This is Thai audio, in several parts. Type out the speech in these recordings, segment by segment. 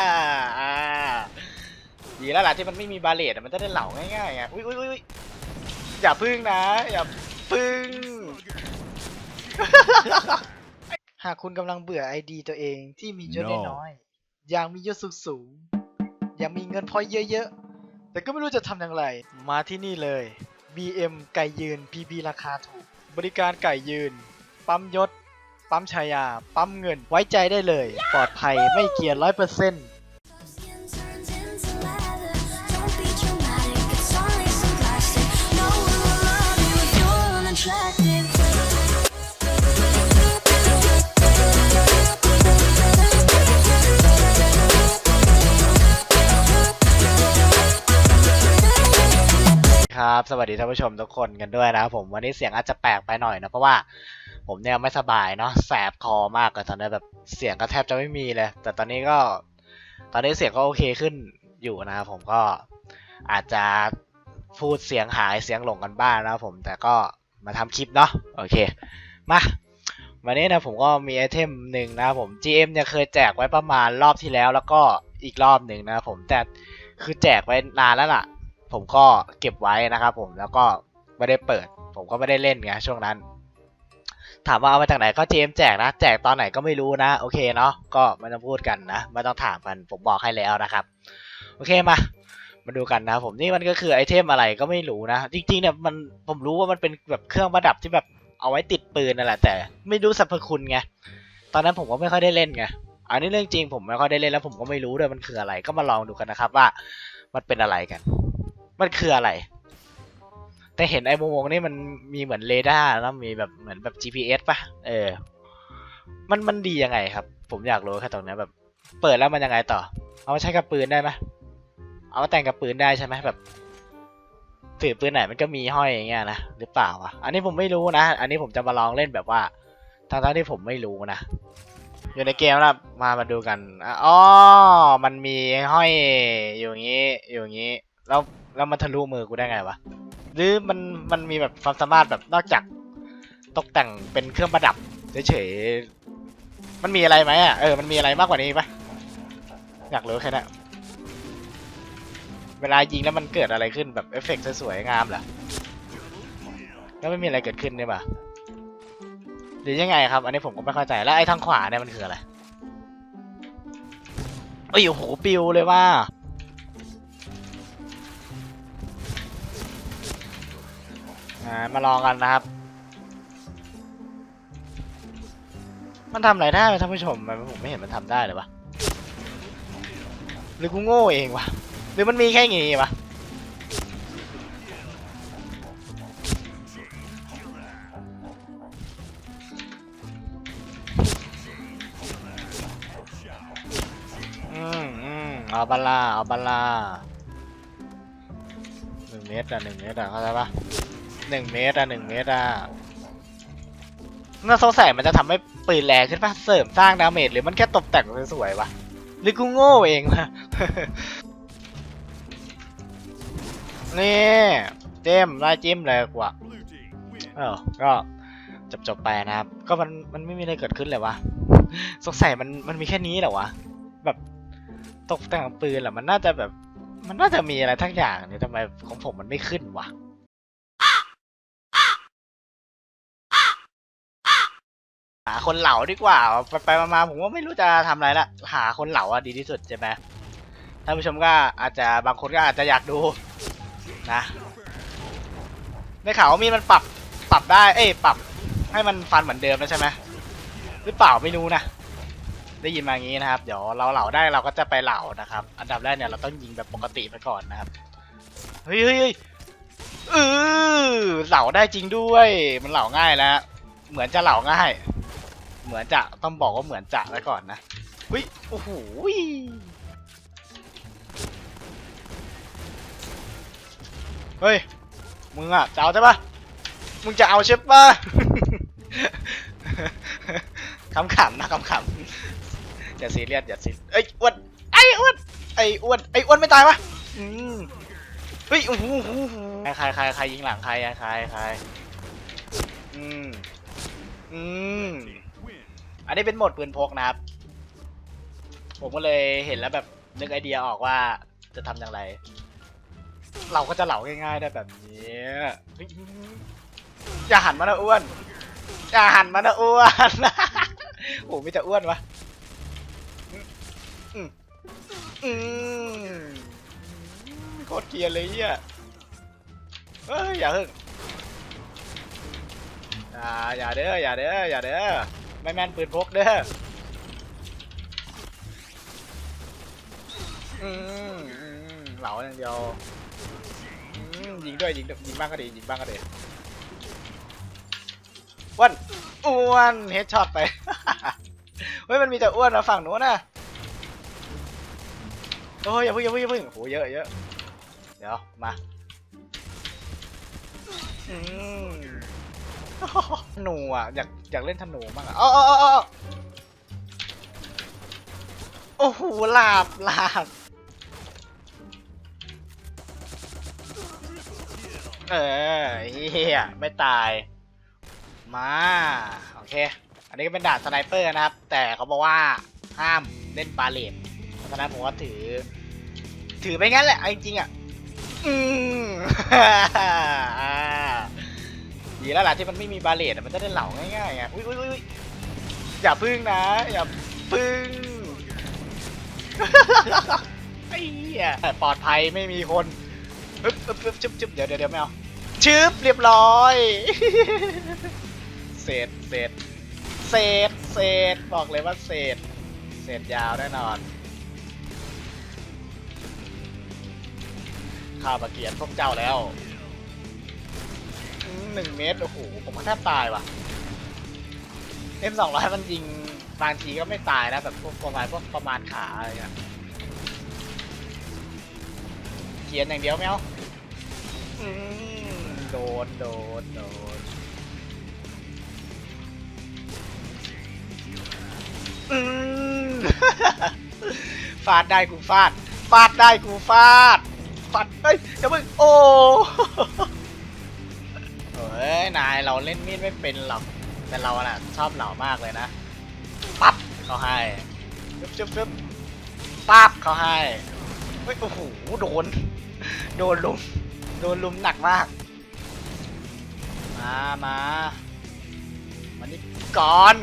อ่าอ่าดีแล้วล่ะที่มันไม่มีบาเลตอะมันจะได้เหล่าง่ายๆไงอุ้ยอุ้ยอุ้ยอย่าพึ่งนะ อย่าพึ่ง หากคุณกำลังเบื่อไอดีตัวเองที่มียศ No น้อยๆอยากมียศสูงๆอยากมีเงินพอยเยอะๆ แต่ก็ไม่รู้จะทำอย่างไร มาที่นี่เลย BM ไก่ยืน PB ราคาถูก บริการไก่ยืน ปั๊มยศ ปั๊มชายา ปั๊มเงิน ไว้ใจได้เลย ปลอดภัย ไม่เกียร์ร้อยเปอร์เซ็นต์ ครับ สวัสดีท่านผู้ชมทุกคนกันด้วยนะครับผม วันนี้เสียงอาจจะแปลกไปหน่อยนะ เพราะว่า ผมเนี่ยไม่สบายเนาะแสบคอมากเลยตอนนี้แบบเสียงก็แทบจะไม่มีเลย แต่ตอนนี้ก็ตอนนี้เสียงก็โอเคขึ้นอยู่นะครับผมก็อาจจะพูดเสียงหายเสียงหลงกันบ้างนะครับผมแต่ก็มาทำคลิปเนาะโอเคมาวันนี้นะผมก็มีไอเทมหนึ่งนะครับผม GM เนี่ยเคยแจกไว้ประมาณรอบที่แล้ว แล้วก็อีกรอบหนึ่งนะครับผมแต่คือแจกไว้นานแล้วล่ะ ผมก็เก็บไว้นะครับผมแล้วก็ไม่ได้เปิด ผมก็ไม่ได้เล่นไงช่วงนั้น ถามว่าเอามาจากไหนก็ GM แจกนะ แจกตอนไหนก็ไม่รู้นะ โอเคเนาะก็ไม่ต้องพูดกันนะ ไม่ต้องถามกันผมบอกให้แล้วนะครับ โอเคมา มาดูกันนะ ผมนี่มันก็คือไอเทมอะไรก็ไม่รู้นะ จริงๆเนี่ยมันผมรู้ว่ามันเป็นแบบเครื่องประดับที่แบบเอาไว้ติดปืนนั่นแหละแต่ไม่รู้สรรพคุณไงตอนนั้นผมก็ไม่ค่อยได้เล่นไงอันนี้เรื่องจริงผมไม่ค่อยได้เล่นแล้วผมก็ไม่รู้ด้วยมันคืออะไร ก็มาลองดูกันนะครับว่า มันเป็นอะไรกัน มันคืออะไร แต่เห็นไอ้วงๆนี่มันมีเหมือนเรดาร์แล้วมีแบบเหมือนแบบ GPS ป่ะ เออ มันมันดียังไงครับ ผมอยากรู้แค่ตรงนี้แบบ เปิดแล้วมันยังไงต่อ เอามาใช้กับปืนได้ไหมเอามาแต่งกับปืนได้ใช่ไหมแบบถือปืนไหนมันก็มีห้อยอย่างเงี้ยนะหรือเปล่าวะอันนี้ผมไม่รู้นะ อันนี้ผมจะมาลองเล่นแบบว่าทางๆที่ผมไม่รู้นะอยู่ในเกมแล้วมามาดูกันอ๋อมันมีห้อยอยู่อย่างงี้อยู่อย่างงี้ แล้วแล้วมันทะลุมือกูได้ไงวะ หรือมันมันมีแบบความสามารถแบบนอกจากตกแต่งเป็นเครื่องประดับเฉยๆมันมีอะไรไหมอะเออมันมีอะไรมากกว่านี้ปะอยากรู้แค่นั้นเวลายิงแล้วมันเกิดอะไรขึ้นแบบเอฟเฟกต์สวยๆงามเหรอแล้วไม่มีอะไรเกิดขึ้นเนี่ยปะหรือยังไงครับ อันนี้ผมก็ไม่เข้าใจแล้วไอ้ทางขวาเนี่ยมันคืออะไรเอ้ยโอ้โหปิวเลยว่า อ่ามาลองกันนะครับ มันทำอะไรได้ไหมท่านผู้ชมมันผมไม่เห็นมันทำได้เลยวะหรือกูโง่เองวะหรือมันมีแค่งี้วะอืมอืมเอาบัลลาเอาบัลลาหนึ่งเมตรอะหนึ่งเมตรอะเข้าใจปะ หนึ่งเมตรอะหนึ่งเมตรอะน่าสงสัยมันจะทำให้ปืนแรงขึ้นปะเสริมสร้างดาเมจหรือมันแค่ตกแต่งสวยๆวะหรือกูโง่เองวะนี่เจมไล่จิ้มเลยกว่าเออก็จบจบไปนะครับ ก็มันมันไม่มีอะไรเกิดขึ้นเลยวะสงสัยมันมันมีแค่นี้เหรอวะแบบตกแต่งปืนเหรอมันน่าจะแบบ มันน่าจะมีอะไรทั้งอย่างเนี่ยทำไมของผมมันไม่ขึ้นวะาคนเหล่าดีกว่า ไปไปมาผมว่าไม่รู้จะทำอะไรละ หาคนเหล่าดีที่สุดใช่ไหมท่านผู้ชมก็อาจจะบางคนก็อาจจะอยากดูนะได้ข่าวว่ามีดมันปรับปรับได้ เอ้ยปรับให้มันฟันเหมือนเดิมแล้วใช่ไหมหรือเปล่าไม่รู้นะ ได้ยินมาอย่างนี้นะครับ เดี๋ยวเราเหล่าได้เราก็จะไปเหล่านะครับ อันดับแรกเนี่ยเราต้องยิงแบบปกติไปก่อนนะครับ เฮ้ยเฮ้ยเออเหล่าได้จริงด้วย มันเหล่าง่ายแล้ว เหมือนจะเหล่าง่าย เหมือนจะต้องบอกว่าเหมือนจะไว้ก่อนนะวิโอ้โหเฮ้ยมึงอะจะเอาใช่ปะมึงจะเอาใช่ปะขำๆนะขำๆอย่าซีเรียสอย่าซีเอ้ยอ้วนไอ้อ้วนไอ้อ้วนไอ้อ้วนไม่ตายปะอืมเฮ้ยโอ้โหใครใครใครยิงหลังใครใครใครอืมอืม อันนี้เป็นโหมดปืนพกนะครับ ผมก็เลยเห็นแล้วแบบนึกไอเดียออกว่าจะทำอย่างไร เราก็จะเหลาง่ายๆได้แบบนี้อย่าหันมานะอ้วนอย่าหันมานะอ้วนโอ้มีแต่อ้วนวะอืมอืมโคตรเกียร์เลยเหียเอ้ยอย่าหึ่งอย่าอย่าเด้ออย่าเด้ออย่าเด้อ ไม่แม่นปืนพกเด้ออืมอืมเหลาอย่างเดียวอืมยิงด้วยยิงด้วยยิงบ้างก็ดียิงบ้างก็ดีอ้วนอ้วนเฮดช็อตไป เฮ้ยมันมีแต่อ้วนนะฝั่งนู้นนะโอ้ยอย่าเพึ่งอย่าเพึ่งอย่าเพึ่งโหเยอะเยอะเดี๋ยวมาอืม ธนูอะอยากอยากเล่นธนูบ้างอะอ๋ออ๋อโอ้โหหลาบหลาบเออเฮียไม่ตาย มา โอเค อันนี้ก็เป็นด่านสไนเปอร์นะครับ แต่เขาบอกว่าห้ามเล่นบาเลตเพราะฉะนั้นผมก็ถือ ถือไปงั้นแหละเอาจริงๆอะ อืม ดีแล้วล่ะที่มันไม่มีบาเลตมันจะได้เหล่าง่ายๆไงอุ้ยอุ้ยอุ้ยอย่าพึ่งนะ อย่าพึ่งไอ้เหี้ยปลอดภัยไม่มีคนอึ๊บอึ๊บอึ๊บจุ๊บจุ๊บเดี๋ยวเดี๋ยวเดี๋ยวไม่เอาชึบเรียบร้อยเศษเศษเศษเศษบอกเลยว่าเศษเศษยาวแน่นอนข้าวมาเกียนพวกเจ้าแล้ว หนึ่งเมตรโอ้โหผมว่าแทบตายว่ะ M สองร้อยมันยิงบางทีก็ไม่ตายนะแบบพวกประมาณพวกประมาณขาอะไรเงี้ยเขียนอย่างเดียวไม่เอาอืมโดนโดนโดนอืม ฟาดได้กูฟาด ฟาดได้กูฟาดฟาดเฮ้ยเดี๋ยวมึงโอ้ อ้ยนายเราเล่นมีดไม่เป็นหรอกแต่เราน่ะชอบเหล่ามากเลยนะปั๊บเขาให้จุ๊บจุ๊บจุ๊บปั๊บเขาให้เฮ้ยโอ้โหโดน โดนลุมโดนลุมหนักมาก มามามานี่ก่อน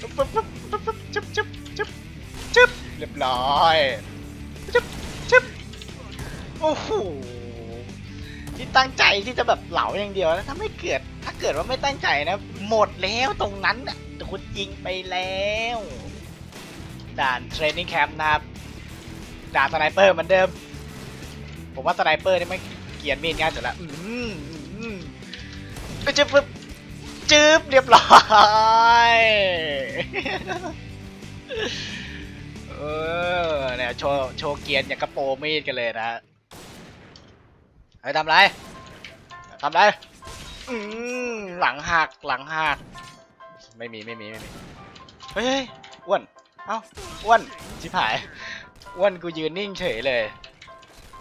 ปุ๊บปุ๊บปุ๊บปุ๊บปุ๊บจุ๊บจุ๊บจุ๊บจุ๊บเรียบร้อยจุ๊บจุ๊บโอ้โห ที่ตั้งใจที่จะแบบเหลาอย่างเดียวนะถ้าไม่เกิด ถ้าเกิดว่าไม่ตั้งใจนะ หมดแล้วตรงนั้นน่ะแต่คุณยิงไปแล้วด่านเทรนนิ่งแคมป์นะครับด่านสไนเปอร์เหมือนเดิม ผมว่าสไนเปอร์นี่ไม่เกียนมีดง่ายสุดละอืมอืมจึ๊บปึ๊บจึ๊บเรียบร้อยเออเนี่ยโชว์โชว์เกียนอย่างกระโปรงมีดกันเลยนะ ไอ้ยทำไรทำไรอืมหลังหักหลังหักไม่มีไม่มีไม่มีเฮ้ยอ้วนเอ้าอ้วนชิบหายอ้วนกูยืนนิ่งเฉยเลย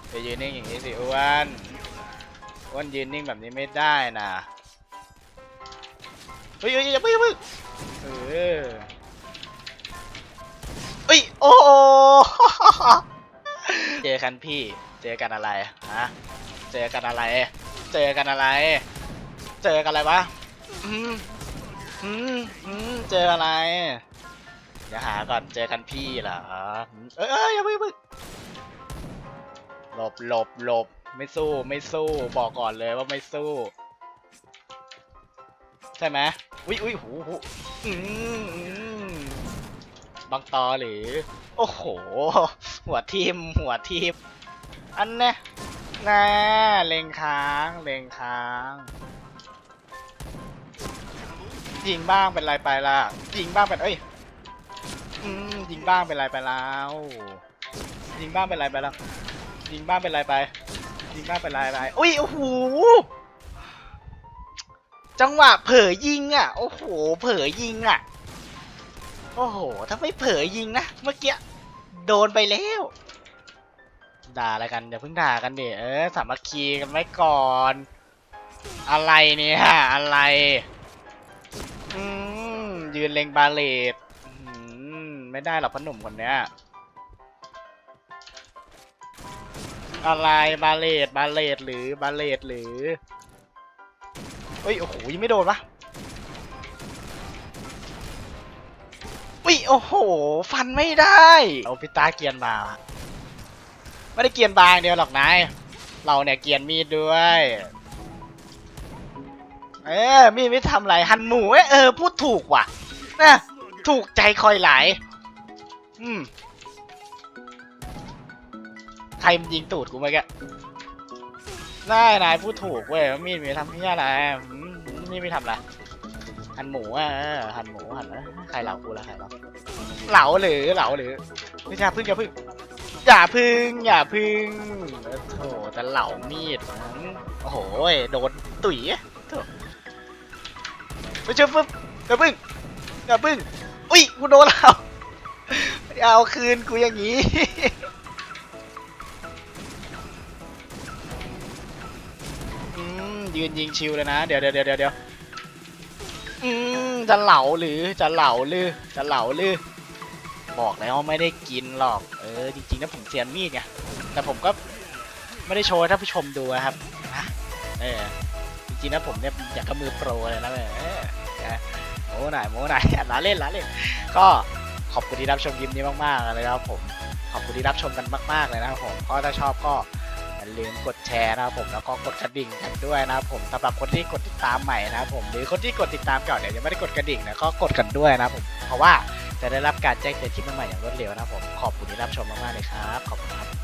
ไปยืนนิ่งอย่างนี้สิอ้วนอ้วนยืนนิ่งแบบนี้ไม่ได้นะเฮ้ยเฮ้ยอย่าเพิ่งอย่าเพิ่งเออเฮ้ยโอ้โหเจอกันพี่เจอกันอะไรฮะ เจอกันอะไร เจอกันอะไร เจอกันอะไรวะอืมอืมอืมเจออะไรเดี๋ยวหาก่อนเจอกันพี่เหรอเอ้ยเอ้ยอย่าพิ่งอย่าเพิ่งหลบหลบหลบไม่สู้ไม่สู้ บอกก่อนเลยว่าไม่สู้ ใช่ไหมอุ้ยอุ้ยหูหูอืมอืมบังตอหรือ โอ้โห หัวทิมหัวทิมอันเนี้ย น่าเล็งค้างเล็งค้างยิงบ้างเป็นไรไปล่ะยิงบ้างเป็นเอ้ยอืมยิงบ้างเป็นไรไปแล้วยิงบ้างเป็นไรไปแล้วยิงบ้างเป็นไรไปยิงบ้างเป็นไรไปอุ้ยโอ้โหจังหวะเผลอยิงอะโอ้โหเผลอยิงอะโอ้โหถ้าไม่เผลอยิงนะเมื่อกี้โดนไปแล้ว ด่าอะไรกันอย่าเพิ่งด่ากันดิเออสามัคคีกันไว้ก่อน อะไรเนี่ยอะไรอืยืนเลงบาเลตไม่ได้หรอกพ่อหนุ่มคนเนี้ยอะไรบาเลตบาเลตหรือบาเลตหรือเอ้ยโอ้โหยังไม่โดนปะอุ้ยโอ้โห ฟันไม่ได้ เอาพิตาเกียนมา ไม่ได้เกียนบางเดียวหรอกนายเราเนี่ยเกียนมีดด้วย เออมีดไม่ทำไรหันหมูเอ้ยเออพูดถูกว่ะนะถูกใจคอยหลายอืมใครมันยิงตูดกูเมื่อกี้ได้นายพูดถูกเว้ยมีดมีทำเพี้ยอะไรมีดไม่ทำอะไรหันหมูอะหันหมูหันใครเหล่ากูละใครเหล่าเหล่าหรือเหล่าหรือไม่ใช่พึ่งอย่าพึ่ง อย่าพึ่งอย่าพึ่งโอ้โหแต่เหล่ามีดโอ้โหโดนตุ๋ยโถไม่เชื่อปึ๊บอย่าพึ่งอย่าพึ่งอุ้ยกูโดนแล้วอย่าเอาคืนกูอย่างนี้ยืนยิงชิวเลยนะ เดี๋ยวเดี๋ยวเดี๋ยวเดี๋ยวจะเหล่าหรือจะเหล่าหรือจะเหล่าหรือ บอกแล้วไม่ได้กินหรอก เออ จริงๆนะผมเซียนมีดไง แต่ผมก็ไม่ได้โชว์ให้ท่านผู้ชมดูนะครับนะเออ จริงๆนะผมเนี่ยอยากกับมือโปรเลยนะเออเออโม้หน่อยโม้หน่อยล้าเล่นล้าเล่น ก็ขอบคุณที่รับชมคลิปนี้มากๆเลยครับผม ขอบคุณที่รับชมกันมาก ๆเลยนะครับผม ก็ถ้าชอบก็อย่าลืมกดแชร์นะครับผมแล้วก็กดกระดิ่งกันด้วยนะครับผมสำหรับคนที่กดติดตามใหม่นะครับผมหรือคนที่กดติดตามเก่าเนี่ยยังไม่ได้กดกระดิ่งนะก็กดกันด้วยนะครับผมเพราะว่า จะได้รับการแจ้งเตือนคลิปใหม่ๆอย่างรวดเร็วนะครับผมขอบคุณที่รับชมมากๆเลยครับขอบคุณครับ